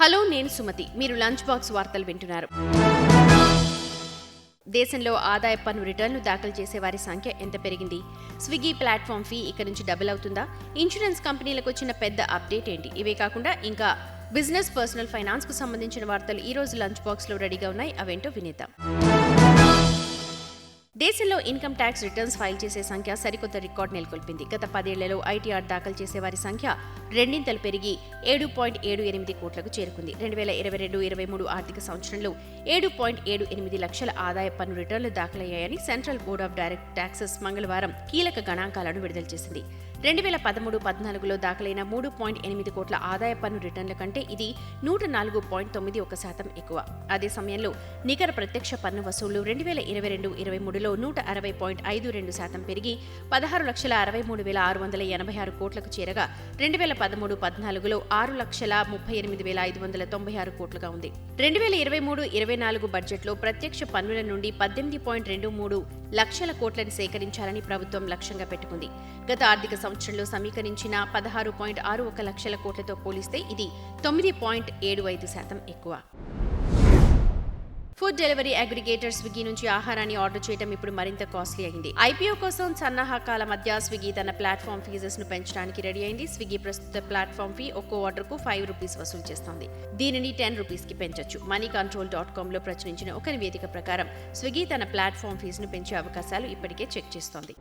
Hello నేను సుమతి. మీరు lunch box వార్తలు వింటున్నారు. దేశంలో ఆదాయ పన్ను రిటర్న్లు దాఖలు చేసే వారి సంఖ్య ఎంత పెరిగింది? స్విగ్గీ ప్లాట్ఫామ్ ఫీ ఇక నుంచి డబుల్ అవుతుందా? ఇన్సూరెన్స్ కంపెనీలకు వచ్చిన పెద్ద అప్డేట్ ఏంటి? ఇవే కాకుండా ఇంకా బిజినెస్ పర్సనల్ ఫైనాన్స్కు సంబంధించిన వార్తలు ఈ రోజు లంచ్ బాక్స్లో రెడీగా ఉన్నాయి. అవేంటో వినేద్దాం. దేశంలో ఇన్కమ్ ట్యాక్స్ రిటర్న్స్ ఫైల్ చేసే సంఖ్య సరికొత్త రికార్డు నెలకొల్పింది. గత పదేళ్ళలో ఐటీఆర్ దాఖలు చేసే వారి సంఖ్య రెండింతలు పెరిగి ఏడు పాయింట్ ఏడు ఎనిమిది కోట్లకు చేరుకుంది. రెండు వేల ఇరవై రెండు ఇరవై మూడు ఆర్థిక సంవత్సరంలో ఏడు పాయింట్ ఏడు ఎనిమిది లక్షల ఆదాయ పన్ను రిటర్న్లు దాఖలయ్యాయని central board of direct taxes మంగళవారం కీలక గణాంకాలను విడుదల చేసింది. రెండు వేల పదమూడు పద్నాలుగులో దాఖలైన మూడు పాయింట్ ఎనిమిది కోట్ల ఆదాయ పన్ను రిటర్న్ల కంటే ఇది నూట నాలుగు పాయింట్ తొమ్మిది ఒక శాతం ఎక్కువ. అదే సమయంలో నికర ప్రత్యక్ష పన్ను వసూళ్ళు రెండు వేల ఇరవై రెండు ఇరవై మూడులో నూట అరవై పాయింట్ ఐదు రెండు శాతం పెరిగి పదహారు లక్షల అరవై మూడు వేల ఆరు వందల ఎనభై ఆరు కోట్లకు చేరగా రెండు వేల పదమూడు పద్నాలుగులో ఆరు లక్షల ముప్పై ఎనిమిది వేల ఐదు వందల తొంభై ఆరు కోట్లుగా ఉంది. రెండు వేల ఇరవై మూడు ఇరవై నాలుగు బడ్జెట్లో ప్రత్యక్ష పన్నుల నుండి పద్దెనిమిది పాయింట్ రెండు మూడు లక్షల కోట్లను సేకరించాలని ప్రభుత్వం లక్ష్యంగా పెట్టుకుంది. గత ఆర్థిక సంవత్సరంలో సమీకరించిన పదహారు పాయింట్ ఆరు ఒక లక్షల కోట్లతో పోలిస్తే ఇది తొమ్మిది పాయింట్ ఏడు ఐదు శాతం ఎక్కువ. ఫుడ్ డెలివరీ అగ్రిగేటర్ స్విగ్గీ నుంచి ఆహారాన్ని ఆర్డర్ చేయడం ఇప్పుడు మరింత కాస్ట్లీ అయింది. ఐపీఓ కోసం సన్నాహకాల మధ్య స్విగ్గీ తన ప్లాట్ఫామ్ ఫీజెస్ను పెంచడానికి రెడీ అయింది. స్విగ్గీ ప్రస్తుత ప్లాట్ఫామ్ ఫీ ఒక్కో ఆర్డర్కు ఫైవ్ రూపీస్ వసూలు చేస్తోంది. దీనిని టెన్ రూపీస్కి పెంచొచ్చు. మనీ కంట్రోల్ డాట్ కామ్లో ప్రచురించిన ఒక నివేదిక ప్రకారం స్విగ్గీ తన ప్లాట్ఫామ్ ఫీజును పెంచే అవకాశాలు ఇప్పటికే చెక్ చేస్తోంది.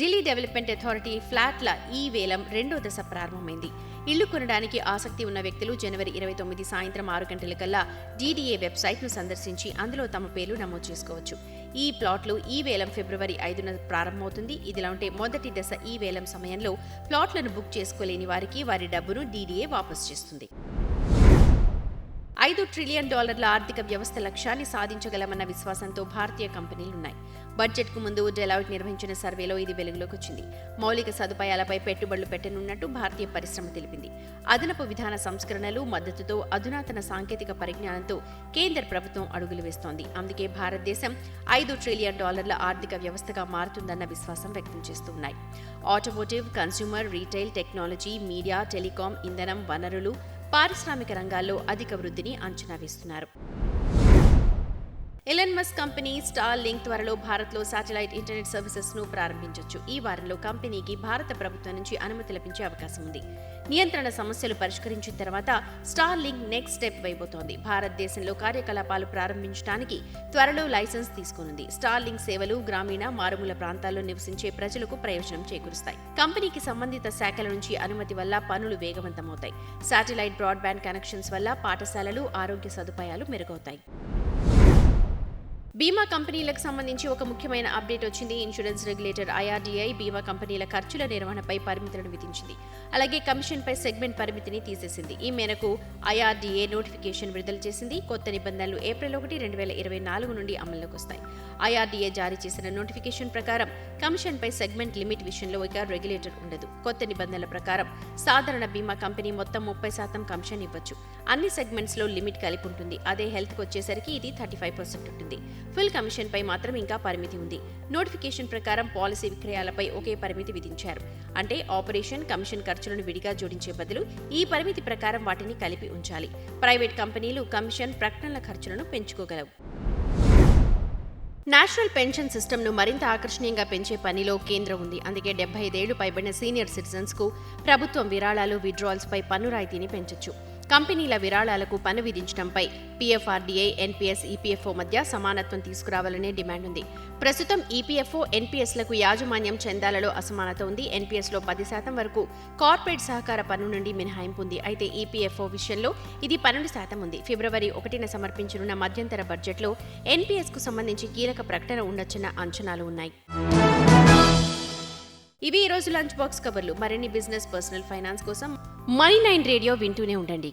ఢిల్లీ డెవలప్మెంట్ అథారిటీ ఫ్లాట్ల ఈ వేలం రెండో దశ ప్రారంభమైంది. ఇల్లు కొనడానికి ఆసక్తి ఉన్న వ్యక్తులు జనవరి ఇరవై తొమ్మిది సాయంత్రం ఆరు గంటలకల్లా డీడీఏ వెబ్సైట్ను సందర్శించి అందులో తమ పేర్లు నమోదు చేసుకోవచ్చు. ఈ ప్లాట్లు ఈ వేలం ఫిబ్రవరి ఐదున ప్రారంభమవుతుంది. ఇదిలా ఉంటే మొదటి దశ ఈ వేలం సమయంలో ప్లాట్లను బుక్ చేసుకోలేని వారికి వారి డబ్బును డీడీఏ వాపసు చేస్తుంది. ఐదు ట్రిలియన్ డాలర్ల ఆర్థిక వ్యవస్థ లక్ష్యాన్ని సాధించగలమన్న విశ్వాసంతో భారతీయ కంపెనీలున్నాయి. బడ్జెట్కు ముందు డెలాయిట్ నిర్వహించిన సర్వేలో ఇది వెలుగులోకి వచ్చింది మౌలిక సదుపాయాలపై పెట్టుబడులు పెట్టనున్నట్టు భారతీయ పరిశ్రమ తెలిపింది. అదనపు విధాన సంస్కరణలు మద్దతుతో అధునాతన సాంకేతిక పరిజ్ఞానంతో కేంద్ర ప్రభుత్వం అడుగులు వేస్తోంది. అందుకే భారతదేశం ఐదు ట్రిలియన్ డాలర్ల ఆర్థిక వ్యవస్థగా మారుతుందన్న విశ్వాసం వ్యక్తం చేస్తున్నాయి. Automotive consumer retail technology media telecom ఇంధనం వనరులు పారిశ్రామిక రంగాల్లో అధిక వృద్ధిని అంచనా వేస్తున్నారు. Elon Musk company Starlink త్వరలో భారత్లో శాటిలైట్ ఇంటర్నెట్ సర్వీసెస్ను ప్రారంభించవచ్చు ప్రారంభించొచ్చు. ఈ వారంలో కంపెనీకి భారత ప్రభుత్వం నుంచి అనుమతి లభించే అవకాశం ఉంది. నియంత్రణ సమస్యలు పరిష్కరించిన తర్వాత స్టార్ లింక్ నెక్స్ట్ స్టెప్ వైపోతోంది. భారతదేశంలో కార్యకలాపాలు ప్రారంభించడానికి త్వరలో లైసెన్స్ తీసుకోనుంది. స్టార్ లింక్ సేవలు గ్రామీణ మారుమూల ప్రాంతాల్లో నివసించే ప్రజలకు ప్రయోజనం చేకూరుస్తాయి. కంపెనీకి సంబంధిత శాఖల నుంచి అనుమతి వల్ల పనులు వేగవంతమవుతాయి. శాటిలైట్ బ్రాడ్బ్యాండ్ కనెక్షన్స్ వల్ల పాఠశాలలు ఆరోగ్య సదుపాయాలు మెరుగవుతాయి. బీమా కంపెనీలకు సంబంధించి ఒక ముఖ్యమైన అప్డేట్ వచ్చింది. ఇన్సూరెన్స్ రెగ్యులేటర్ ఐఆర్డీఐ బీమా కంపెనీల ఖర్చుల నిర్వహణపై పరిమితులను విధించింది. అలాగే కమిషన్పై సెగ్మెంట్ పరిమితిని తీసేసింది. ఈ మేరకు ఐఆర్డీఏ నోటిఫికేషన్ విడుదల చేసింది. కొత్త నిబంధనలు ఏప్రిల్ ఒకటి రెండు వేల ఇరవై నాలుగు నుండి అమల్లోకి వస్తాయి. ఐఆర్డీఏ జారీ చేసిన నోటిఫికేషన్ ప్రకారం కమిషన్పై సెగ్మెంట్ లిమిట్ విషయంలో ఇక రెగ్యులేటర్ ఉండదు. కొత్త నిబంధనల ప్రకారం సాధారణ బీమా కంపెనీ మొత్తం ముప్పై శాతం కమిషన్ ఇవ్వచ్చు. అన్ని సెగ్మెంట్స్లో లిమిట్ కలిపి ఉంటుంది. అదే హెల్త్కి వచ్చేసరికి ఇది థర్టీ ఫైవ్ పర్సెంట్ ఉంటుంది. ఫుల్ కమిషన్పై మాత్రం ఇంకా పరిమితి ఉంది. నోటిఫికేషన్ ప్రకారం పాలసీ విక్రయాలపై ఒకే పరిమితి విధించారు. అంటే ఆపరేషన్ కమిషన్ ఖర్చులను విడిగా జోడించే బదులు ఈ పరిమితి ప్రకారం వాటిని కలిపి ఉంచాలి. ప్రైవేట్ కంపెనీలు కమిషన్ ప్రకటనల ఖర్చులను పెంచుకోగలవు. నేషనల్ పెన్షన్ సిస్టమ్ను మరింత ఆకర్షణీయంగా పెంచే పనిలో కేంద్రం ఉంది. అందుకే డెబ్బై ఐదేళ్ళు పైబడిన సీనియర్ సిటిజన్స్కు ప్రభుత్వం విరాళాలు విడ్రాల్స్పై పన్ను రాయితీని పెంచొచ్చు. కంపెనీల విరాళాలకు పన్ను విధించడంపై పీఎఫ్ఆర్డీఏ ఎన్పీఎస్ ఈపీఎఫ్ఓ మధ్య సమానత్వం తీసుకురావాలనే డిమాండ్ ఉంది. ప్రస్తుతం ఈపీఎఫ్ఓ ఎన్పీఎస్లకు యాజమాన్యం చందాలలో అసమానత ఉంది. ఎన్పీఎస్లో పది శాతం వరకు కార్పొరేట్ సహకార పన్ను నుండి మినహాయింపు ఉంది. అయితే ఈపీఎఫ్ఓ విషయంలో ఇది పన్నెండు శాతం ఉంది. ఫిబ్రవరి ఒకటిన సమర్పించనున్న మధ్యంతర బడ్జెట్లో ఎన్పీఎస్కు సంబంధించి కీలక ప్రకటన ఉండొచ్చన్న అంచనాలు ఉన్నాయి. ఇవి ఈ రోజు లంచ్ బాక్స్ కబర్లు. మరిన్ని బిజినెస్ పర్సనల్ ఫైనాన్స్ కోసం మనీ నైన్ రేడియో వింటూనే ఉండండి.